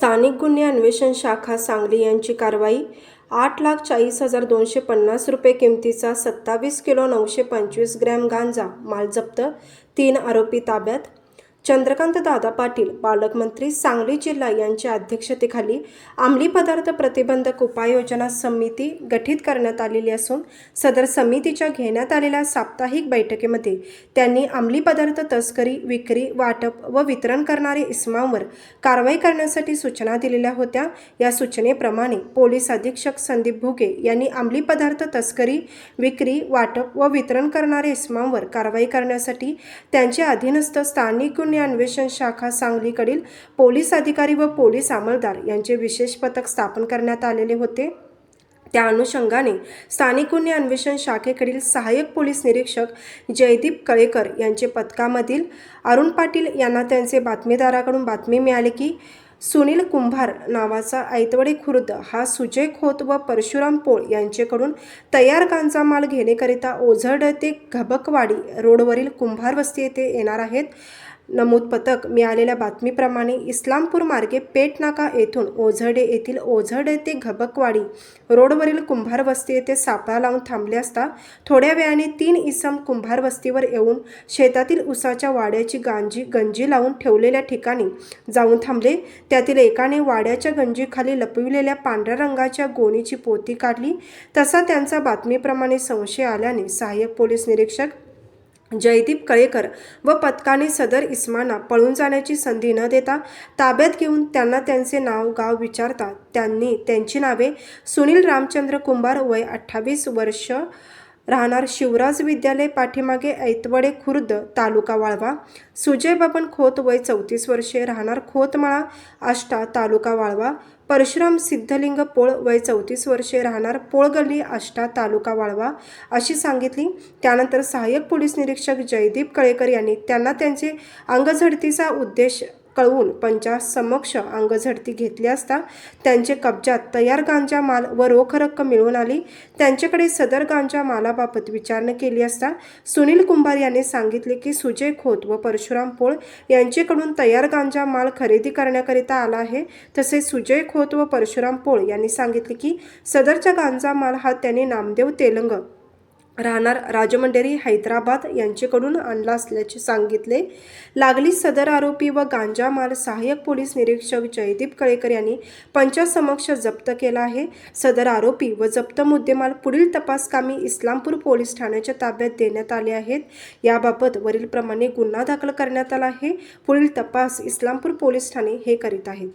स्थानिक गुन्हे अन्वेषण शाखा सांगली यांची कारवाई आठ लाख चाळीस हजार दोनशे पन्नास रुपये किमतीचा सत्तावीस किलो नऊशे पंचवीस ग्रॅम गांजा माल जप्त तीन आरोपी ताब्यात चंद्रकांत दादा पाटील पालकमंत्री सांगली जिल्हा यांच्या अध्यक्षतेखाली अंमली पदार्थ प्रतिबंधक उपाययोजना समिती गठीत करण्यात आलेली असून सदर समितीच्या घेण्यात आलेल्या साप्ताहिक बैठकीमध्ये त्यांनी अंमली पदार्थ तस्करी विक्री वाटप व वितरण करणारे इस्मांवर कारवाई करण्यासाठी सूचना दिलेल्या होत्या. या सूचनेप्रमाणे पोलीस अधीक्षक संदीप भुगे यांनी अंमली पदार्थ तस्करी विक्री वाटप व वितरण करणारे इस्मांवर कारवाई करण्यासाठी त्यांचे अधीनस्थ स्थानिक गुन्हे अन्वेषण शाखा सांगलीकडील पोलीस अधिकारी व पोलीस अंमलदार यांचे विशेष पथक स्थापन करण्यात आलेले होते. त्या अनुषंगाने स्थानिक गुन्हे अन्वेषण शाखेकडील सहाय्यक पोलीस निरीक्षक जयदीप कळेकर यांचे पथकामधील अरुण पाटील यांना त्यांचे बातमीदाराकडून बातमी मिळाली की सुनील कुंभार नावाचा ऐतवडे खुर्द हा सुजय खोत व परशुराम पोळ यांचेकडून तयार कांचा माल घेण्याकरिता ओझरड ते घबकवाडी रोडवरील कुंभार वस्ती येथे येणार आहेत. नमूद पथक मिळालेल्या बातमीप्रमाणे इस्लामपूर मार्गे पेटनाका येथून ओझडे येथील ओझडे ते घबकवाडी रोडवरील कुंभार वस्ती येथे सापळा लावून थांबले असता थोड्या वेळाने तीन इसम कुंभार वस्तीवर येऊन शेतातील उसाच्या वाड्याची गांजी गंजी लावून ठेवलेल्या ठिकाणी जाऊन थांबले. त्यातील एकाने वाड्याच्या गंजीखाली लपविलेल्या पांढऱ्या रंगाच्या गोणीची पोती काढली. तसा त्यांचा बातमीप्रमाणे संशय आल्याने सहाय्यक पोलीस निरीक्षक जयदीप कळेकर व पथकाने सदर इस्माना पळून जाण्याची संधी न देता ताब्यात घेऊन त्यांना त्यांचे नाव गाव विचारता त्यांनी त्यांची नावे सुनील रामचंद्र कुंभार वय अठ्ठावीस वर्ष राहणार शिवराज विद्यालय पाठीमागे ऐतवडे खुर्द तालुका वाळवा. सुजय बबन खोत वय चौतीस वर्षे राहणार खोतमाळा आष्टा तालुका वाळवा. परशुराम सिद्धलिंग पोळ वय चौतीस वर्षे राहणार पोळगल्ली आष्टा तालुका वाळवा अशी सांगितली. त्यानंतर सहाय्यक पोलीस निरीक्षक जयदीप कळेकर यांनी त्यांना त्यांचे अंगझडतीचा उद्देश कळवून पंचासमक्ष अंगझडती घेतली असता त्यांचे कब्जात तयार गांजा माल व रोख रक्कम मिळून आली. त्यांच्याकडे सदर गांजा मालाबाबत विचारणा केली असता सुनील कुंभार यांनी सांगितले की सुजय खोत व परशुराम पोळ यांच्याकडून तयार गांजा माल खरेदी करण्याकरिता आला आहे. तसेच सुजय खोत व परशुराम पोळ यांनी सांगितले की सदरचा गांजा माल हा त्यांनी नामदेव तेलंग राहणार राजमंडेरी हैदराबाद यांचेकडून आणला असल्याचे सांगितले. लागली सदर आरोपी व गांजा माल सहाय्यक पोलीस निरीक्षक जयदीप कळेकर यांनी पंचासमक्ष जप्त केला आहे. सदर आरोपी व जप्त मुद्देमाल पुढील तपासकामी इस्लामपूर पोलीस ठाण्याच्या ताब्यात देण्यात आले आहेत. याबाबत वरीलप्रमाणे गुन्हा दाखल करण्यात आला आहे. पुढील तपास इस्लामपूर पोलीस ठाणे हे करीत आहेत.